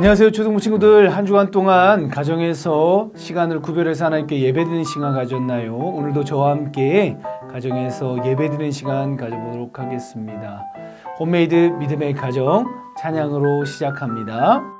안녕하세요 초등부 친구들 한 주간 동안 가정에서 시간을 구별해서 하나님께 예배드리는 시간 가졌나요? 오늘도 저와 함께 가정에서 예배드리는 시간 가져보도록 하겠습니다. 홈메이드 믿음의 가정 찬양으로 시작합니다.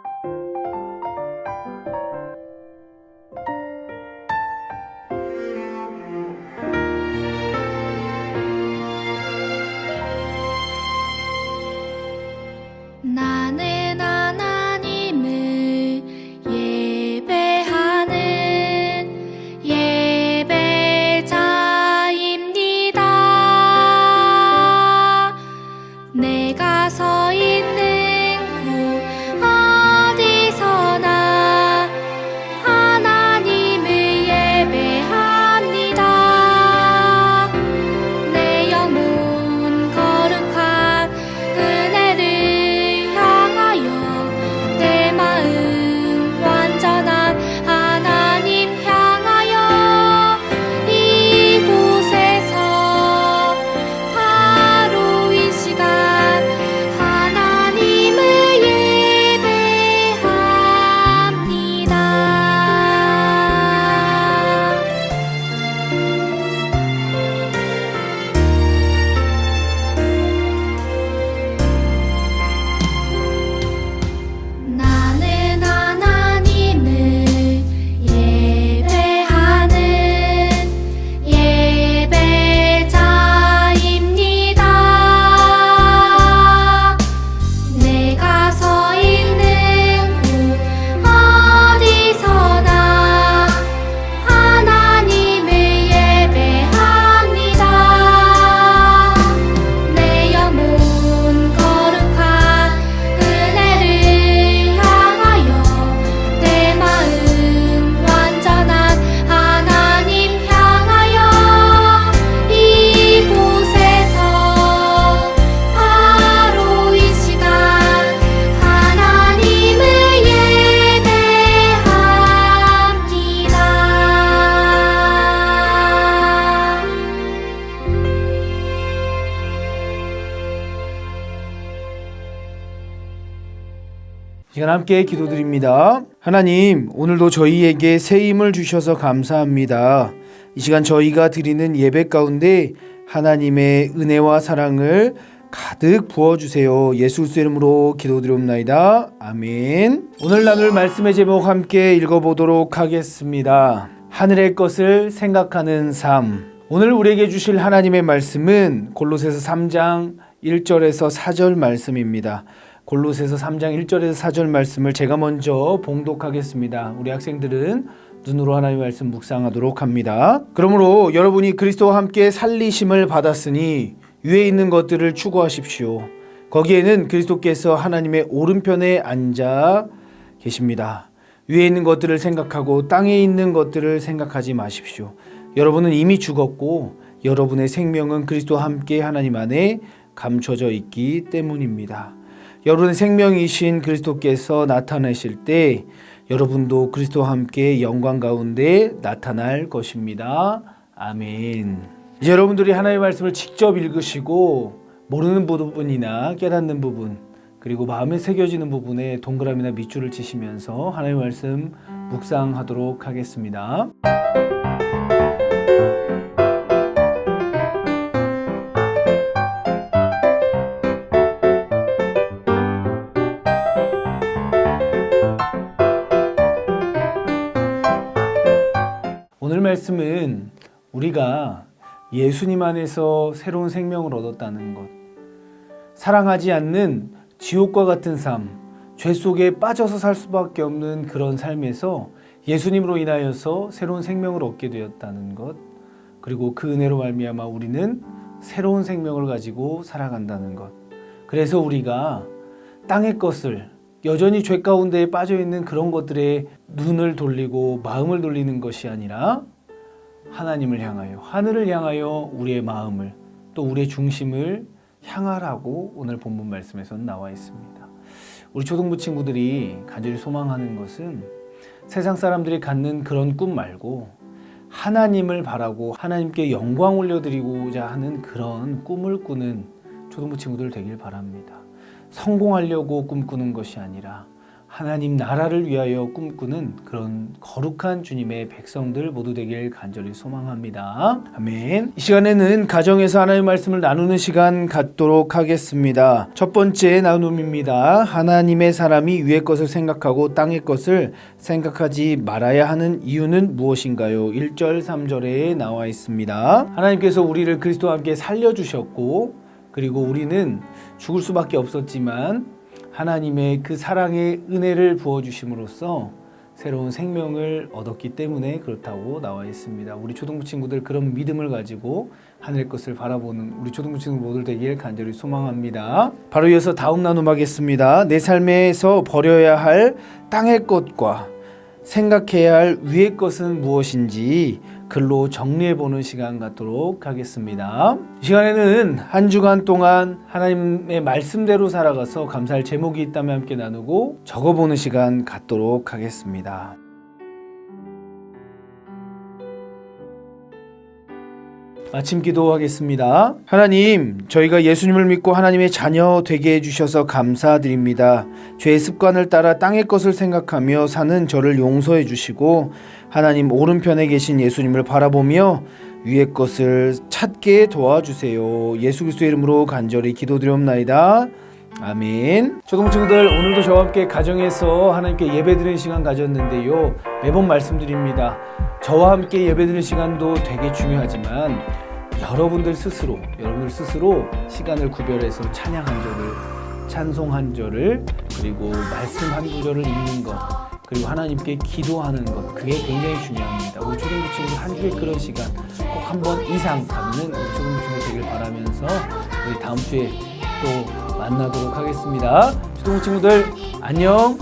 시간 함께 기도드립니다. 하나님, 오늘도 저희에게 새 힘을 주셔서 감사합니다. 이 시간 저희가 드리는 예배 가운데 하나님의 은혜와 사랑을 가득 부어주세요. 예수 그리스도 이름으로 기도드리옵나이다. 아멘. 오늘 나눌 말씀의 제목 함께 읽어보도록 하겠습니다. 하늘의 것을 생각하는 삶. 오늘 우리에게 주실 하나님의 말씀은 골로새서 3장 1절에서 4절 말씀입니다. 골로새서 3장 1절에서 4절 말씀을 제가 먼저 봉독하겠습니다. 우리 학생들은 눈으로 하나님의 말씀 묵상하도록 합니다. 그러므로 여러분이 그리스도와 함께 살리심을 받았으니 위에 있는 것들을 추구하십시오. 거기에는 그리스도께서 하나님의 오른편에 앉아 계십니다. 위에 있는 것들을 생각하고 땅에 있는 것들을 생각하지 마십시오. 여러분은 이미 죽었고 여러분의 생명은 그리스도와 함께 하나님 안에 감춰져 있기 때문입니다. 여러분의 생명이신 그리스도께서 나타나실 때 여러분도 그리스도와 함께 영광 가운데 나타날 것입니다. 아멘. 여러분들이 하나님의 말씀을 직접 읽으시고 모르는 부분이나 깨닫는 부분 그리고 마음에 새겨지는 부분에 동그라미나 밑줄을 치시면서 하나님의 말씀 묵상하도록 하겠습니다. 말씀은 우리가 예수님 안에서 새로운 생명을 얻었다는 것, 사랑하지 않는 지옥과 같은 삶, 죄 속에 빠져서 살 수밖에 없는 그런 삶에서 예수님으로 인하여서 새로운 생명을 얻게 되었다는 것, 그리고 그 은혜로 말미암아 우리는 새로운 생명을 가지고 살아간다는 것. 그래서 우리가 땅의 것을 여전히 죄 가운데 빠져 있는 그런 것들에 눈을 돌리고 마음을 돌리는 것이 아니라 하나님을 향하여 하늘을 향하여 우리의 마음을 또 우리의 중심을 향하라고 오늘 본문 말씀에서는 나와 있습니다. 우리 초등부 친구들이 간절히 소망하는 것은 세상 사람들이 갖는 그런 꿈 말고 하나님을 바라고 하나님께 영광 올려드리고자 하는 그런 꿈을 꾸는 초등부 친구들 되길 바랍니다. 성공하려고 꿈꾸는 것이 아니라 하나님 나라를 위하여 꿈꾸는 그런 거룩한 주님의 백성들 모두 되길 간절히 소망합니다. 아멘. 이 시간에는 가정에서 하나님의 말씀을 나누는 시간 갖도록 하겠습니다. 첫 번째 나눔입니다. 하나님의 사람이 위의 것을 생각하고 땅의 것을 생각하지 말아야 하는 이유는 무엇인가요? 1절 3절에 나와 있습니다. 하나님께서 우리를 그리스도와 함께 살려 주셨고 그리고 우리는 죽을 수밖에 없었지만 하나님의 그 사랑의 은혜를 부어 주심으로써 새로운 생명을 얻었기 때문에 그렇다고 나와 있습니다. 우리 초등부 친구들 그런 믿음을 가지고 하늘 것을 바라보는 우리 초등부 친구 모두 되길 간절히 소망합니다. 바로 이어서 다음 나눔하겠습니다. 내 삶에서 버려야 할 땅의 것과 생각해야 할 위의 것은 무엇인지 글로 정리해 보는 시간 갖도록 하겠습니다. 이 시간에는 한 주간 동안 하나님의 말씀대로 살아가서 감사할 제목이 있다면 함께 나누고 적어 보는 시간 갖도록 하겠습니다. 마침 기도하겠습니다. 하나님, 저희가 예수님을 믿고 하나님의 자녀 되게 해주셔서 감사드립니다. 죄의 습관을 따라 땅의 것을 생각하며 사는 저를 용서해 주시고, 하나님 오른편에 계신 예수님을 바라보며 위의 것을 찾게 도와주세요. 예수 그리스도의 이름으로 간절히 기도드리옵나이다. 아멘. 초등 친구들 오늘도 저와 함께 가정에서 하나님께 예배드리는 시간 가졌는데요. 매번 말씀드립니다. 저와 함께 예배드리는 시간도 되게 중요하지만 여러분들 스스로 여러분들 스스로 시간을 구별해서 찬양 한 절을 찬송 한 절을 그리고 말씀 한 구절을 읽는 것 그리고 하나님께 기도하는 것 그게 굉장히 중요합니다. 우리 초등부 친구 한 주에 그런 시간 꼭 한 번 이상 갖는 우리 초등부 친구 되길 바라면서 우리 다음 주에 또 만나도록 하겠습니다. 초등부 친구들 안녕.